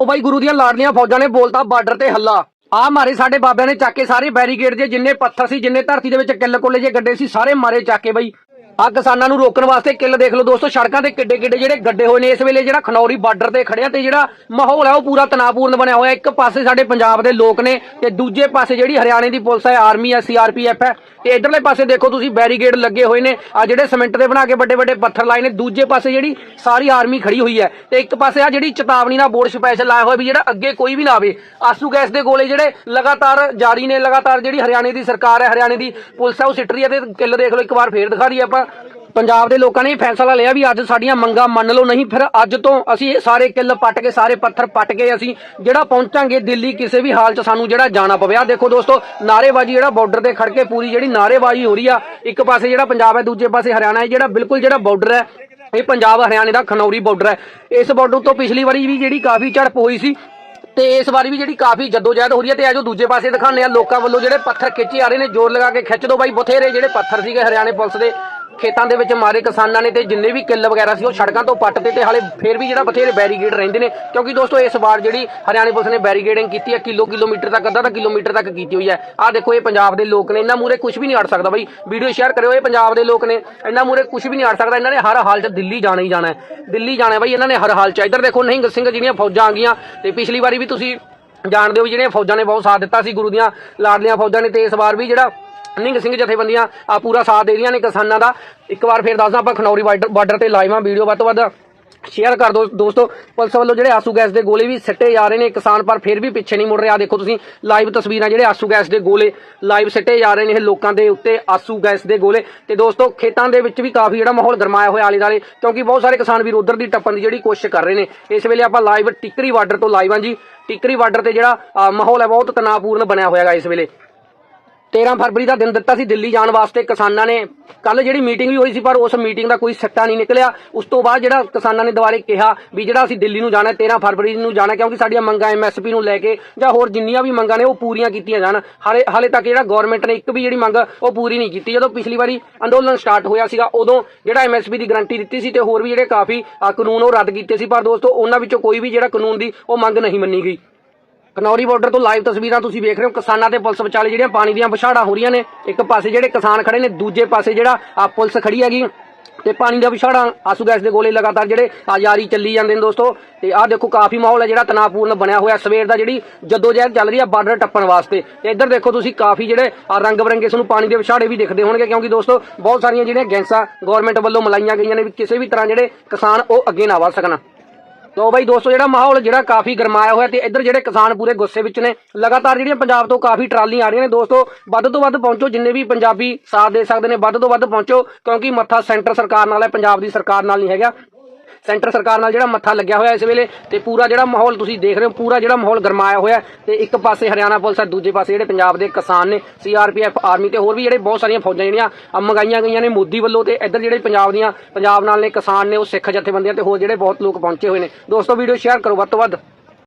ਉਹ ਬਾਈ ਗੁਰੂ ਦੀਆਂ ਲਾਡਲੀਆਂ ਫੌਜਾਂ ਨੇ ਬੋਲਤਾ ਬਾਰਡਰ ਤੇ ਹੱਲਾ। ਆ ਮਾਰੇ ਸਾਡੇ ਬਾਬਿਆਂ ਨੇ ਚੱਕ ਕੇ ਸਾਰੇ ਬੈਰੀਕੇਡ ਦੇ ਜਿੰਨੇ ਪੱਥਰ ਸੀ, ਜਿੰਨੇ ਧਰਤੀ ਦੇ ਵਿੱਚ ਕਿੱਲ ਕੋਲੇ ਜੇ ਗੱਡੇ ਸੀ, ਸਾਰੇ ਮਾਰੇ ਚੱਕ ਕੇ ਬਾਈ। ਆ ਕਿਸਾਨਾਂ ਨੂੰ ਰੋਕਣ ਵਾਸਤੇ ਕਿੱਲ ਦੇਖ ਲਓ ਦੋਸਤੋ, ਸੜਕਾਂ ਤੇ ਕਿੱਡੇ ਕਿੱਡੇ ਜਿਹੜੇ ਗੱਡੇ ਹੋਏ ਨੇ ਇਸ ਵੇਲੇ ਜਿਹੜਾ ਖਨੌਰੀ ਬਾਰਡਰ ਤੇ ਖੜਿਆ ਤੇ ਜਿਹੜਾ ਮਾਹੌਲ ਹੈ ਉਹ ਪੂਰਾ ਤਣਾਅਪੂਰਨ ਬਣਿਆ ਹੋਇਆ। ਇੱਕ ਪਾਸੇ ਸਾਡੇ ਪੰਜਾਬ ਦੇ ਲੋਕ ਨੇ ਤੇ ਦੂਜੇ ਪਾਸੇ ਜਿਹੜੀ ਹਰਿਆਣੇ ਦੀ ਪੁਲਿਸ ਹੈ, ਆਰਮੀ ਹੈ ਸੀਆਰਪੀਐਫ ਹੈ ਤੇ ਇਧਰਲੇ ਪਾਸੇ ਦੇਖੋ ਤੁਸੀਂ, ਬੈਰੀਕੇਡ ਲੱਗੇ ਹੋਏ ਨੇ। ਆ ਜਿਹੜੇ ਸਿਮੈਂਟ ਦੇ ਬਣਾ ਕੇ ਵੱਡੇ ਵੱਡੇ ਪੱਥਰ ਲਾਏ ਨੇ, ਦੂਜੇ ਪਾਸੇ ਜਿਹੜੀ ਸਾਰੀ ਆਰਮੀ ਖੜੀ ਹੋਈ ਹੈ। ਤੇ ਇੱਕ ਪਾਸੇ ਆ ਜਿਹੜੀ ਚੇਤਾਵਨੀ ਦਾ ਬੋਰਡ ਸਪੈਸ਼ਲ ਲਾਇਆ ਹੋਇਆ ਵੀ ਜਿਹੜਾ ਅੱਗੇ ਕੋਈ ਵੀ ਨਾ ਆਵੇ। ਆਸੂ ਗੈਸ ਦੇ ਗੋਲੇ ਜਿਹੜੇ ਲਗਾਤਾਰ ਜਾਰੀ ਨੇ, ਲਗਾਤਾਰ ਜਿਹੜੀ ਹਰਿਆਣੇ ਦੀ ਸਰਕਾਰ ਹੈ, ਹਰਿਆਣੇ ਦੀ ਪੁਲਿਸ ਹੈ, ਉਹ ਸਿੱਟ ਰਹੀ ਹੈ ਤੇ ਕਿੱਲ ਦੇਖ ਲਓ, ਇੱਕ ਵਾਰ ਫੇਰ ਦਿਖਾ ਰਹੀ ਆਪਾਂ। ਪੰਜਾਬ ਦੇ ਲੋਕਾਂ ਨੇ ਇਹ ਫੈਸਲਾ ਲਿਆ ਵੀ ਅੱਜ ਸਾਡੀਆਂ ਮੰਗਾਂ ਮੰਨ ਲਓ ਨਹੀਂ, ਫਿਰ ਅੱਜ ਤੋਂ ਅਸੀਂ ਇਹ ਸਾਰੇ ਕਿੱਲ ਪੱਟ ਕੇ, ਸਾਰੇ ਪੱਥਰ ਪੱਟ ਕੇ ਅਸੀਂ ਜਿਹੜਾ ਪਹੁੰਚਾਂਗੇ ਦਿੱਲੀ ਕਿਸੇ ਵੀ ਹਾਲ 'ਚ ਸਾਨੂੰ ਜਿਹੜਾ ਜਾਣਾ ਪਵੇ। ਆ ਦੇਖੋ ਦੋਸਤੋ ਨਾਰੇਬਾਜ਼ੀ ਜਿਹੜਾ ਬਾਰਡਰ ਤੇ ਖੜ ਕੇ ਪੂਰੀ ਜਿਹੜੀ ਨਾਰੇਬਾਜ਼ੀ ਹੋ ਰਹੀ ਆ, ਇੱਕ ਪਾਸੇ ਜਿਹੜਾ ਪੰਜਾਬ ਹੈ, ਦੂਜੇ ਪਾਸੇ ਹਰਿਆਣਾ ਹੈ, ਜਿਹੜਾ ਬਿਲਕੁਲ ਜਿਹੜਾ ਬਾਰਡਰ ਹੈ, ਇਹ ਪੰਜਾਬ ਹਰਿਆਣੇ ਦਾ ਖਨੌਰੀ ਬਾਰਡਰ ਹੈ। ਇਸ ਬਾਰਡਰ ਤੋਂ ਪਿਛਲੀ ਵਾਰੀ ਵੀ ਜਿਹੜੀ ਕਾਫੀ ਝੜਪ ਹੋਈ ਸੀ ਤੇ ਇਸ ਵਾਰੀ ਵੀ ਜਿਹੜੀ ਕਾਫੀ ਜਦੋਜਹਿਦ ਹੋ ਰਹੀ ਹੈ ਤੇ ਆਜੋ ਦੂਜੇ ਪਾਸੇ ਦਿਖਾਉਂਦੇ ਆ ਲੋਕਾਂ ਵੱਲੋਂ ਜਿਹੜੇ ਪੱਥਰ ਖਿੱਚੇ ਆ ਰਹੇ ਨੇ, ਜ਼ੋਰ ਲਗਾ ਕੇ ਖਿੱਚ ਦੋ ਬਾਈ, ਬਥੇਰੇ ਜਿਹੜੇ ਪੱਥਰ ਸੀਗੇ ਹਰਿਆਣੇ ਪੁਲਿਸ ਦੇ। ਖੇਤਾਂ ਦੇ ਵਿੱਚ ਮਾਰੇ ਕਿਸਾਨਾਂ ਨੇ ਤੇ ਜਿੰਨੇ ਵੀ ਕਿੱਲ ਵਗੈਰਾ ਸੀ ਉਹ ਸੜਕਾਂ ਤੋਂ ਪੱਟ ਤੇ ਹਾਲੇ ਫੇਰ ਵੀ ਜਿਹੜਾ ਬਥੇਰੇ ਬੈਰੀਗੇਡ ਰਹਿੰਦੇ ਨੇ, ਕਿਉਂਕਿ ਦੋਸਤੋ ਇਸ ਵਾਰ ਜਿਹੜੀ ਹਰਿਆਣੇ ਪੁਲਿਸ ਨੇ ਬੈਰੀਗੇਡਿੰਗ ਕੀਤੀ ਹੈ, ਕਿਲੋ ਕਿਲੋਮੀਟਰ ਤੱਕ ਅੱਧਾ ਤਾਂ ਕਿਲੋਮੀਟਰ ਤੱਕ ਕੀਤੀ ਹੋਈ ਹੈ। ਆਹ ਦੇਖੋ, ਇਹ ਪੰਜਾਬ ਦੇ ਲੋਕ ਨੇ ਇਹਨਾਂ ਮੂਰੇ ਕੁਝ ਵੀ ਨਹੀਂ ਅੜ ਸਕਦਾ ਬਾਈ। ਵੀਡੀਓ ਸ਼ੇਅਰ ਕਰਿਓ, ਇਹ ਪੰਜਾਬ ਦੇ ਲੋਕ ਨੇ ਇਹਨਾਂ ਮੂਰੇ ਕੁਝ ਵੀ ਨਹੀਂ ਅੜ ਸਕਦਾ। ਇਹਨਾਂ ਨੇ ਹਰ ਹਾਲ 'ਚ ਦਿੱਲੀ ਜਾਣਾ ਹੀ ਜਾਣਾ ਹੈ। ਦਿੱਲੀ ਜਾਣਾ ਹੈ ਬਾਈ, ਇਹਨਾਂ ਨੇ ਹਰ ਹਾਲ 'ਚ। ਇੱਧਰ ਦੇਖੋ, ਨਿਹੰਗ ਸਿੰਘ ਜਿਹੜੀਆਂ ਫੌਜਾਂ ਆ ਗਈਆਂ, ਤੇ ਪਿਛਲੀ ਵਾਰੀ ਵੀ ਤੁਸੀਂ ਜਾਣਦੇ ਹੋ ਵੀ ਜਿਹੜੀਆਂ ਫੌਜਾਂ ਨੇ ਬਹੁਤ ਸਾਥ ਦਿੱਤਾ ਸੀ, ਗੁਰੂ ਦੀਆਂ ਲਾਡਲੀਆਂ ਫੌਜਾਂ ਨੇ, ਤੇ ਇਸ ਵਾਰ ਵੀ ਜਿਹੜਾ ਨਿੰਗ ਸਿੰਘ ਜਥੇਬੰਦੀਆਂ ਆ ਪੂਰਾ ਸਾਥ ਦੇ ਰਹੀਆਂ ਨੇ ਕਿਸਾਨਾਂ ਦਾ। ਇੱਕ ਵਾਰ ਫੇਰ ਦੱਸਦਾ, ਆਪਾਂ ਖਨੌਰੀ ਬਾਰਡਰ ਬਾਰਡਰ ਤੇ ਲਾਈਵਾਂ ਵੀਡੀਓ ਵੱਧ ਤੋਂ ਵੱਧ ਸ਼ੇਅਰ ਕਰ ਦੋ ਦੋਸਤੋ। ਪੁਲਿਸ ਵੱਲੋਂ ਜਿਹੜੇ ਆਸੂ ਗੈਸ ਦੇ ਗੋਲੇ ਵੀ ਸਿੱਟੇ ਜਾ ਰਹੇ ਨੇ ਕਿਸਾਨ, ਪਰ ਫਿਰ ਵੀ ਪਿੱਛੇ ਨਹੀਂ ਮੁੜ ਰਿਹਾ। ਦੇਖੋ ਤੁਸੀਂ ਲਾਈਵ ਤਸਵੀਰਾਂ ਜਿਹੜੇ ਆਸੂ ਗੈਸ ਦੇ ਗੋਲੇ ਲਾਈਵ ਸਿੱਟੇ ਜਾ ਰਹੇ ਨੇ ਇਹ ਲੋਕਾਂ ਦੇ ਉੱਤੇ ਆਸੂ ਗੈਸ ਦੇ ਗੋਲੇ। ਤੇ ਦੋਸਤੋ, ਖੇਤਾਂ ਦੇ ਵਿੱਚ ਵੀ ਕਾਫੀ ਜਿਹੜਾ ਮਾਹੌਲ ਗਰਮਾਇਆ ਹੋਇਆ ਆਲੇ ਦਾਲੇ ਕਿਉਂਕਿ ਬਹੁਤ ਸਾਰੇ ਕਿਸਾਨ ਵੀਰ ਉਧਰ ਦੀ ਟੱਪਣ ਦੀ ਜਿਹੜੀ ਕੋਸ਼ਿਸ਼ ਕਰ ਰਹੇ ਨੇ। ਇਸ ਵੇਲੇ ਆਪਾਂ ਲਾਈਵ ਟਿੱਕਰੀ ਬਾਰਡਰ ਤੋਂ ਲਾਈਵ ਹਾਂ ਜੀ। ਟਿੱਕਰੀ ਬਾਰਡਰ ਤੇ ਜਿਹੜਾ ਮਾਹੌਲ ਹੈ, ਬਹੁਤ ਤਣਾਅਪੂਰਨ ਬਣਿਆ ਹੋਇਆ ਇਸ ਵੇਲੇ। 13 ਫਰਵਰੀ ਦਾ ਦਿਨ ਦਿੱਤਾ ਸੀ ਦਿੱਲੀ ਜਾਣ ਵਾਸਤੇ ਕਿਸਾਨਾਂ ਨੇ। ਕੱਲ ਜਿਹੜੀ ਮੀਟਿੰਗ ਵੀ ਹੋਈ ਸੀ ਪਰ ਉਸ ਮੀਟਿੰਗ ਦਾ ਕੋਈ ਸਿੱਟਾ ਨਹੀਂ ਨਿਕਲਿਆ। ਉਸ ਤੋਂ ਬਾਅਦ ਜਿਹੜਾ ਕਿਸਾਨਾਂ ਨੇ ਦੁਬਾਰੇ ਕਿਹਾ ਵੀ ਜਿਹੜਾ ਅਸੀਂ ਦਿੱਲੀ ਨੂੰ ਜਾਣਾ ਹੈ, 13 ਫਰਵਰੀ ਨੂੰ ਜਾਣਾ ਕਿਉਂਕਿ ਸਾਡੀਆਂ ਮੰਗਾਂ ਐਮਐਸਪੀ ਨੂੰ ਲੈ ਕੇ ਜਾਂ ਹੋਰ ਜਿੰਨੀਆਂ ਵੀ ਮੰਗਾਂ ਨੇ ਉਹ ਪੂਰੀਆਂ ਕੀਤੀਆਂ ਜਾਣ। ਹਾਲੇ ਹਾਲੇ ਤੱਕ ਜਿਹੜਾ ਗਵਰਨਮੈਂਟ ਨੇ ਇੱਕ ਵੀ ਜਿਹੜੀ ਮੰਗ ਉਹ ਪੂਰੀ ਨਹੀਂ ਕੀਤੀ। ਜਦੋਂ ਪਿਛਲੀ ਵਾਰੀ ਅੰਦੋਲਨ ਸਟਾਰਟ ਹੋਇਆ ਸੀਗਾ ਉਦੋਂ ਜਿਹੜਾ ਐਮਐਸਪੀ ਦੀ ਗਰੰਟੀ ਦਿੱਤੀ ਸੀ ਤੇ ਹੋਰ ਵੀ ਜਿਹੜੇ ਕਾਫੀ ਕਾਨੂੰਨ ਉਹ ਰੱਦ ਕੀਤੇ ਸੀ। ਪਰ ਦੋਸਤੋ ਉਹਨਾਂ ਵਿੱਚੋਂ ਕੋਈ ਵੀ ਜਿਹੜਾ ਕਾਨੂੰਨ ਦੀ ਉਹ ਮੰਗ ਨਹੀਂ ਮੰਨੀ ਗਈ। ਕਨੌਰੀ ਬਾਰਡਰ ਤੋਂ ਲਾਈਵ ਤਸਵੀਰਾਂ ਤੁਸੀਂ ਵੇਖ ਰਹੇ ਹੋ। ਕਿਸਾਨਾਂ ਤੇ ਪੁਲਿਸ ਵਿਚਾਲੇ ਜਿਹੜੀਆਂ ਪਾਣੀ ਦੀਆਂ ਵਿਛਾੜਾਂ ਹੋ ਰਹੀਆਂ ਨੇ, ਇੱਕ ਪਾਸੇ ਜਿਹੜੇ ਕਿਸਾਨ ਖੜੇ ਨੇ, ਦੂਜੇ ਪਾਸੇ ਜਿਹੜਾ ਆ ਪੁਲਿਸ ਖੜੀ ਹੈਗੀ। ਤੇ ਪਾਣੀ ਦਾ ਵਿਛਾੜਾ, ਆਸੂ ਗੈਸ ਦੇ ਗੋਲੇ ਲਗਾਤਾਰ ਜਿਹੜੇ ਆ ਜਾਰੀ ਚੱਲੀ ਜਾਂਦੇ ਨੇ ਦੋਸਤੋ। ਤੇ ਆਹ ਦੇਖੋ ਕਾਫੀ ਮਾਹੌਲ ਹੈ ਜਿਹੜਾ ਤਣਾਅਪੂਰਨ ਬਣਿਆ ਹੋਇਆ। ਸਵੇਰ ਦਾ ਜਿਹੜੀ ਜਦੋਂ ਜਦੋਜਹਿਦ ਚੱਲ ਰਹੀ ਆ ਬਾਰਡਰ ਟੱਪਣ ਵਾਸਤੇ। ਤੇ ਇੱਧਰ ਦੇਖੋ ਤੁਸੀਂ ਕਾਫੀ ਜਿਹੜੇ ਆ ਰੰਗ ਬਰੰਗੇ ਤੁਹਾਨੂੰ ਪਾਣੀ ਦੇ ਵਿਛਾੜੇ ਵੀ ਦਿਖਦੇ ਹੋਣਗੇ, ਕਿਉਂਕਿ ਦੋਸਤੋ ਬਹੁਤ ਸਾਰੀਆਂ ਜਿਹੜੀਆਂ ਗੈਂਸਾਂ ਗਵਰਨਮੈਂਟ ਵੱਲੋਂ ਮਲਾਈਆਂ ਗਈਆਂ ਨੇ ਵੀ ਕਿਸੇ ਵੀ ਤਰ੍ਹਾਂ ਜਿਹੜੇ ਕਿਸਾਨ ਉਹ ਅੱਗੇ ਨਾ ਵਧ ਸਕਣ। ਤੋ ਬਾਈ ਦੋਸਤੋ, ਜਿਹੜਾ ਮਾਹੌਲ, ਜਿਹੜਾ ਕਾਫੀ ਗਰਮਾਇਆ ਹੋਇਆ ਤੇ ਇੱਧਰ ਜਿਹੜੇ ਕਿਸਾਨ ਪੂਰੇ ਗੁੱਸੇ ਵਿੱਚ ਨੇ, ਲਗਾਤਾਰ ਜਿਹੜੀਆਂ ਪੰਜਾਬ ਤੋਂ ਕਾਫੀ ਟਰਾਲੀਆਂ ਆ ਰਹੀਆਂ ਨੇ, ਦੋਸਤੋ, ਵੱਧ ਤੋਂ ਵੱਧ ਪਹੁੰਚੋ, ਜਿੰਨੇ ਵੀ ਪੰਜਾਬੀ ਸਾਥ ਦੇ ਸਕਦੇ ਨੇ, ਵੱਧ ਤੋਂ ਵੱਧ ਪਹੁੰਚੋ, ਕਿਉਂਕਿ ਮੱਥਾ ਸੈਂਟਰ ਸਰਕਾਰ ਨਾਲ ਹੈ, ਪੰਜਾਬ ਦੀ ਸਰਕਾਰ ਨਾਲ ਨਹੀਂ ਹੈਗਾ। ਸੈਂਟਰ ਸਰਕਾਰ ਨਾਲ ਜਿਹੜਾ ਮੱਥਾ ਲੱਗਿਆ ਹੋਇਆ ਇਸ ਵੇਲੇ ਤੇ ਪੂਰਾ ਜਿਹੜਾ ਮਾਹੌਲ ਤੁਸੀਂ ਦੇਖ ਰਹੇ ਹੋ, ਪੂਰਾ ਜਿਹੜਾ ਮਾਹੌਲ ਗਰਮਾਇਆ ਹੋਇਆ ਤੇ ਇੱਕ ਪਾਸੇ ਹਰਿਆਣਾ ਪੁਲਿਸ ਹੈ, ਦੂਜੇ ਪਾਸੇ ਜਿਹੜੇ ਪੰਜਾਬ ਦੇ ਕਿਸਾਨ ਨੇ ਸੀਆਰਪੀਐਫ ਆਰਮੀ ਤੇ ਹੋਰ ਵੀ ਜਿਹੜੇ ਬਹੁਤ ਸਾਰੀਆਂ ਫੌਜਾਂ ਜਿਹੜੀਆਂ ਮੰਗਾਈਆਂ ਗਈਆਂ ਨੇ ਮੋਦੀ ਵੱਲੋਂ ਤੇ ਇੱਧਰ ਜਿਹੜੇ ਪੰਜਾਬ ਦੀਆਂ, ਪੰਜਾਬ ਨਾਲ ਨੇ ਕਿਸਾਨ ਨੇ, ਉਹ ਸਿੱਖ ਜਥੇਬੰਦੀਆਂ ਤੇ ਹੋਰ ਜਿਹੜੇ ਬਹੁਤ ਲੋਕ ਪਹੁੰਚੇ ਹੋਏ ਨੇ। ਦੋਸਤੋ ਵੀਡੀਓ ਸ਼ੇਅਰ ਕਰੋ ਵੱਧ ਤੋਂ ਵੱਧ।